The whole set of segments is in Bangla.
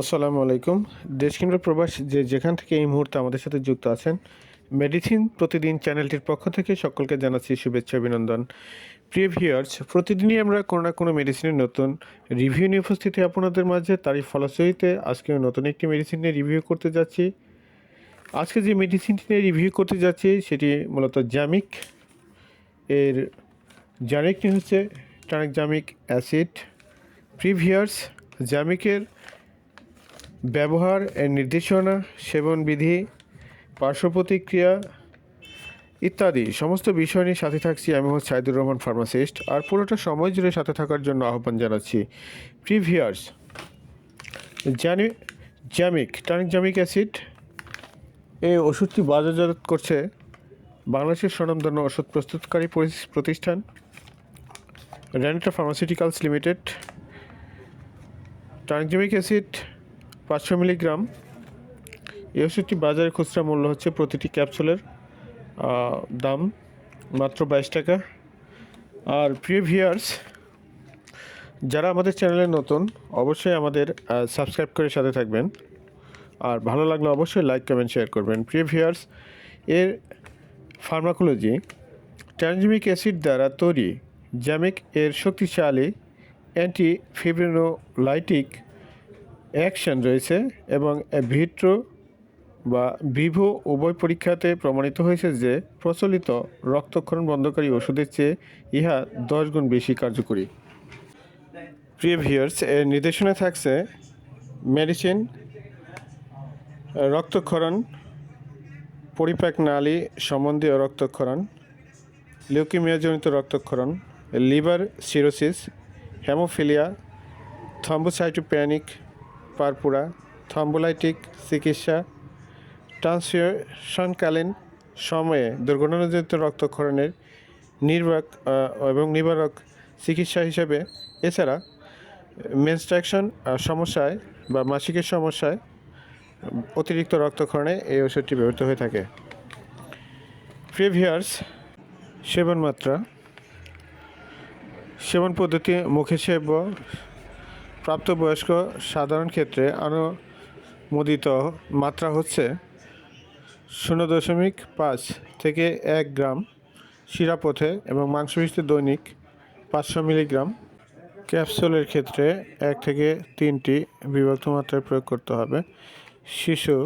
আসসালামু আলাইকুম। দেশ প্রবাস যে যেখান থেকে এই মুহূর্তে আমাদের সাথে যুক্ত আছেন মেডিসিন প্রতিদিন চ্যানেলটির পক্ষ থেকে সকলকে জানাচ্ছি শুভেচ্ছা, অভিনন্দন। প্রিয় ভিউয়ার্স, প্রতিদিনই আমরা কোনো না কোনো মেডিসিনের নতুন রিভিউ নিয়ে উপস্থিতি আপনাদের মাঝে। তারই ফলশ্রুতিতে আজকে নতুন একটি মেডিসিন নিয়ে রিভিউ করতে যাচ্ছি। আজকে যে মেডিসিনটি নিয়ে রিভিউ করতে যাচ্ছি, সেটি মূলত জ্যামিক এর জামিকটি হচ্ছে টানিক জ্যামিক অ্যাসিড প্রিভিয়ার্স জামিকের ব্যবহার এর নির্দেশনা সেবন বিধি পার্শ্ব প্রতিক্রিয়া ইত্যাদি সমস্ত বিষয় নিয়ে সাথে থাকছি আমি হচ্ছে সাইদুর রহমান ফার্মাসিস্ট। আর পুরোটা সময় জুড়ে সাথে থাকার জন্য আহ্বান জানাচ্ছি প্রিভিয়ার্স। জানি জ্যামিক টানিক জ্যামিক অ্যাসিড এই ওষুধটি বাজারজাত করছে বাংলাদেশের স্বনামধন্য ওষুধ প্রস্তুতকারী প্রতিষ্ঠান Renata pharmaceuticals limited. Tranexamic acid পাঁচশো মিলিগ্রাম। এই ওষুধটি বাজারে খুচরা মূল্য হচ্ছে প্রতিটি ক্যাপসুলের দাম মাত্র বাইশ টাকা। আর প্রিয় ভিয়ার্স যারা আমাদের চ্যানেলে নতুন, অবশ্যই আমাদের সাবস্ক্রাইব করে সাথে থাকবেন। আর ভালো লাগলে অবশ্যই লাইক, কমেন্ট, শেয়ার করবেন। প্রিয় ভিয়ার্স এর ফার্মাকোলজি ট্যানজমিক অ্যাসিড দ্বারা তৈরি জ্যামিক এর শক্তিশালী অ্যান্টি ফিব্রিনোলাইটিক অ্যাকশন রয়েছে এবং ভিট্রো বা ভিভো উভয় পরীক্ষাতে প্রমাণিত হয়েছে যে প্রচলিত রক্তক্ষরণ বন্ধকারী ওষুধের চেয়ে ইহা দশ গুণ বেশি কার্যকরী। প্রিভিয়ার্স এর নির্দেশনা থাকছে মেডিসিন, রক্তক্ষরণ, পরিপাক নালী সম্বন্ধীয় রক্তক্ষরণ, লিউকিমিয়াজনিত রক্তক্ষরণ, liver cirrhosis haemophilia thrombocytopenic purpura thrombolytic চিকিৎসা, ট্রান্সফিউশনকালীন সময়ে দুর্ঘটনাজনিত রক্তক্ষরণের নির্বাক এবং নিবারক চিকিৎসা হিসেবে এছাড়া মেনস্ট্রাকশন সমস্যায় বা মাসিকের সমস্যায় অতিরিক্ত রক্তক্ষরণে এই ওষুধটি ব্যবহৃত হয়ে থাকে। প্রিভিয়ার্স সেবন মাত্রা সেবন পদ্ধতি মুখে সেব্য প্রাপ্তবয়স্ক সাধারণ ক্ষেত্রে অনুমোদিত মাত্রা হচ্ছে শূন্য দশমিক পাঁচ থেকে এক গ্রাম শিরাপথে এবং মাংসপিষ্টি দৈনিক পাঁচশো মিলিগ্রাম। ক্যাপসুলের ক্ষেত্রে এক থেকে তিনটি বিভক্ত মাত্রায় প্রয়োগ করতে হবে। শিশু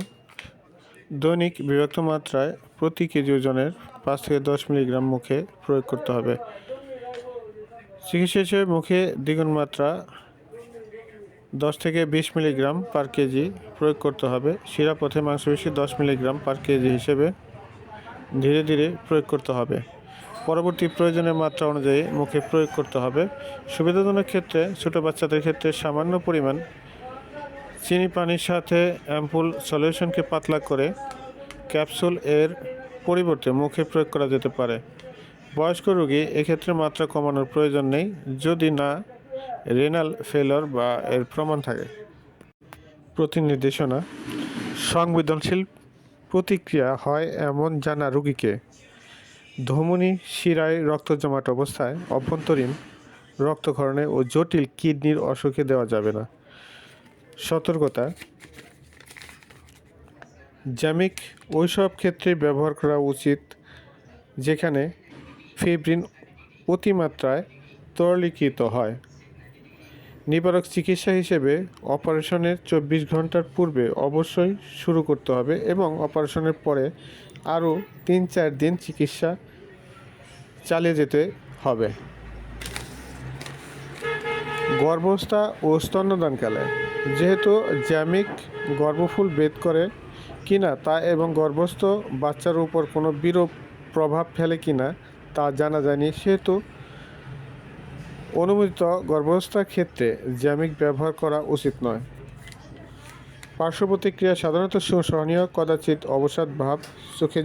দৈনিক বিভক্ত মাত্রায় প্রতি কেজি ওজনের পাঁচ থেকে দশ মিলিগ্রাম মুখে প্রয়োগ করতে হবে। চিকিৎসা হিসেবে মুখে দ্বিগুণ মাত্রা দশ থেকে বিশ মিলিগ্রাম পার কেজি প্রয়োগ করতে হবে। শিরা শিরাপথে মাংসপেশি দশ মিলিগ্রাম পার কেজি হিসেবে ধীরে ধীরে প্রয়োগ করতে হবে। পরবর্তী প্রয়োজনের মাত্রা অনুযায়ী মুখে প্রয়োগ করতে হবে। সুবিধাজনক ক্ষেত্রে ছোটো বাচ্চাদের ক্ষেত্রে সামান্য পরিমাণ চিনি পানির সাথে অ্যাম্পুল সলিউশনকে পাতলা করে ক্যাপসুল এর পরিবর্তে মুখে প্রয়োগ করা যেতে পারে। বয়স্ক রোগী এক্ষেত্রে মাত্রা কমানোর প্রয়োজন নেই। যদি না রেনাল ফেলর বা এর প্রমাণ থাকে। প্রতিনির্দেশনা, সংবেদনশীল প্রতিক্রিয়া হয় এমন জানা রোগীকে। ধমনী, শিরায় রক্ত জমাট অবস্থায় অভ্যন্তরীণ রক্তক্ষরণে ও জটিল কিডনির অসুখে দেওয়া যাবে না। সতর্কতা, জ্যামিক ওইসব ক্ষেত্রে ব্যবহার করা উচিত, যেখানে ফিব্রিন অতিমাত্রায় তরলীকৃত হয়। নিবারক চিকিৎসা হিসেবে অপারেশনের চব্বিশ ঘণ্টার পূর্বে অবশ্যই শুরু করতে হবে এবং অপারেশনের পরে আরও তিন চার দিন চিকিৎসা চালিয়ে যেতে হবে। গর্ভস্থা ও স্তন্যদানকালে, যেহেতু জ্যামিক গর্ভফুল বেদ করে কিনা তা এবং গর্ভস্থ বাচ্চার উপর কোনো বিরূপ প্রভাব ফেলে কিনা তা জানা যায়নি, সেহেতু অনুমোদিত গর্ভাবস্থার ক্ষেত্রে জ্যামিক ব্যবহার করা উচিত নয়। পার্শ্ব প্রতিক্রিয়া সাধারণত সহনীয়, কদাচিৎ অবসাদ ভাব চোখে